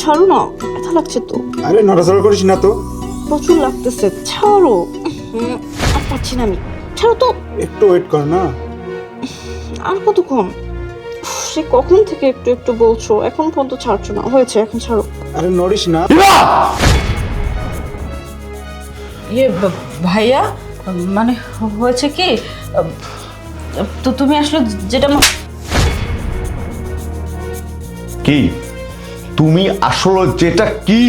ছাড়ো না ব্যথা লাগছে তো। আরে নড়াচড়া করিস না তো। প্রচুর লাগতেছে ছাড়ো। আর পারছি না আমি। ছাড়ো তো। একটু ওয়েট কর না। আর কতক্ষণ? সে কখন থেকে একটু একটু বলছো? এখন পর্যন্ত ছাড়ছো না। হয়েছে এখন ছাড়ো। আরে নড়িস না। ইয়ে ভাইয়া মানে হয়েছে কি? তো তুমি আসলে যেটা কি? তুমি আসলে যেটা কি?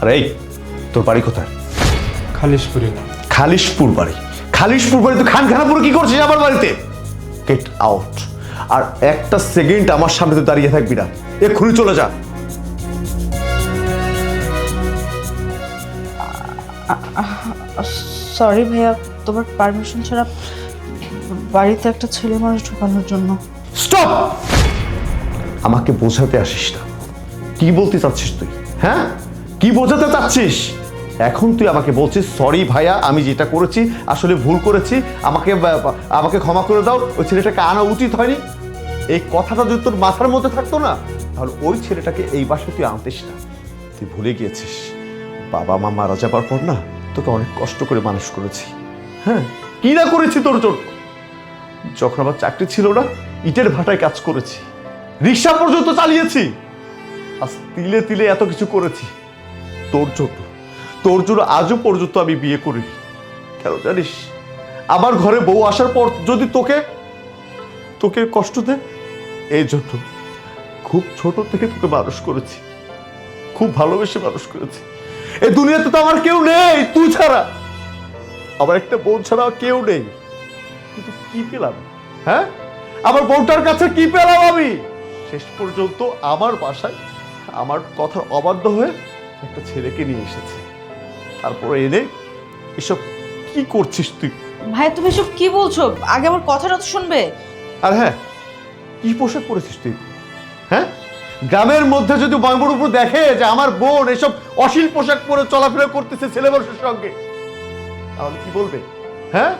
আরে এই, তোর বাড়ি কোথায়? খালিশপুরে। খালিশপুর বাড়ি। খালিশপুর বাড়ি তুই খানখানাপুরে কি করছিস আমার বাড়িতে? গেট আউট আর একটা সেকেন্ড আমার সামনে তুই দাঁড়িয়ে থাকবি না। এক্ষুনি চলে যা। সরি ভাইয়া তোমার পারমিশন ছাড়া বাড়িতে একটা ছেলে মানুষ ঢোকানোর জন্য। স্টপ আমাকে বোঝাতে আসিস না। কি বলতে চাচ্ছিস তুই? হ্যাঁ? কি বোঝাতে চাচ্ছিস? এখন তুই আমাকে বলছিস সরি ভাইয়া, আমি যেটা করেছি, আসলে ভুল করেছি, আমাকে আমাকে ক্ষমা করে দাও, ওই ছেলেটাকে আনা উচিত হয়নি। এই কথাটা যদি তোর মাথার মধ্যে থাকতো না, তাহলে ওই ছেলেটাকে এই বাসায় তুই আনতিস না। তুই ভুলে গিয়েছিস। বাবা, মা মারা যাবার পর না, তোকে অনেক কষ্ট করে মানুষ করেছি। হ্যাঁ? কি না করেছি তোর জন্য? যখন আমার চাকরি ছিল না, ইটের ভাটায় কাজ করেছি। রিক্সা পর্যন্ত চালিয়েছি। আজ তিলে তিলে এত কিছু করেছি। তোর জন্য তোর জন্য আজও পর্যন্ত আমি বিয়ে করিনি। কেন জানিস? আমার ঘরে বউ আসার পর যদি তোকে তোকে কষ্ট দেয় এই জন্য খুব ছোট থেকে তোকে মানুষ করেছি। খুব ভালোবেসে মানুষ করেছি। এই দুনিয়াতে তো আমার কেউ নেই, তুই ছাড়া। আমার একটা বোন ছাড়া কেউ নেই। কিন্তু কি পেলাম? হ্যাঁ? আমার বউটার কাছে কি পেলাম আমি? শেষ পর্যন্ত আমার বাসায় আমার অবাধ্য হয়ে একটা ছেলেকে নিয়ে এসেছে। তারপরে এনে এসব কি করছিস তুই? ভাই তুমি সব কি বলছো? আগে আমার কথাটা তো শুনবে। আর হ্যাঁ কি পোশাক পরেছিস তুই? হ্যাঁ? গ্রামের মধ্যে যদি ময়মুর উপর দেখে যে আমার বোন এসব অশীল পোশাক পরে চলাফেরা করতেছে ছেলে মানুষের সঙ্গে তাহলে কি বলবে? হ্যাঁ?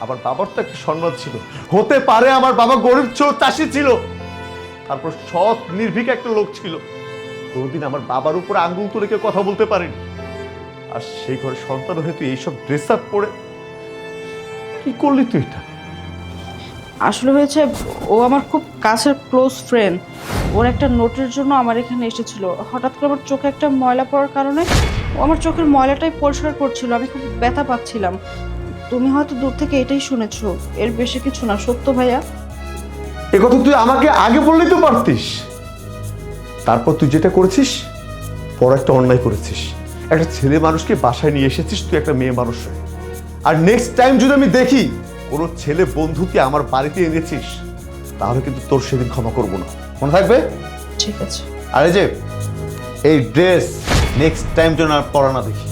আমার বাবার তো একটা সম্মান ছিল। হতে পারে আমার বাবা গরিব ছিল চাষি ছিল। তারপর সৎ নির্ভীক একটা লোক ছিল। কোনোদিন আমার বাবার উপরে আঙ্গুল তুলে কেউ কথা বলতে পারেনি। আর সেই ঘরে সন্তান হয়ে তুই এইসব ড্রেস আপ পরে কি করলি তুই এটা? আসলে হয়েছে ও আমার খুব কাছের ক্লোজ ফ্রেন্ড ওর একটা নোটের জন্য আমার এখানে এসেছিল। হঠাৎ করে আমার চোখে একটা ময়লা পড়ার কারণে ও আমার চোখের ময়লাটাই পরিষ্কার করছিল। আমি খুব ব্যথা পাচ্ছিলাম। তুমি হয়তো দূর থেকে এটাই শুনেছো। এর বেশি কিছু না সত্য ভাইয়া। এ কথা তুই আমাকে আগে বললেই তো পারতিস। তারপর তুই যেটা করেছিস বড় একটা অন্যায় করেছিস। একটা ছেলে মানুষকে বাসায় নিয়ে এসেছিস তুই একটা মেয়ে মানুষ হয়ে। আর নেক্সট টাইম যদি আমি দেখি কোনো ছেলে বন্ধুকে আমার বাড়িতে এনেছিস তাহলে কিন্তু তোর সেদিন ক্ষমা করব না। মনে থাকবে? ঠিক আছে। আরে এই যে এই ড্রেস নেক্সট টাইম যেন আর পরা না দেখি।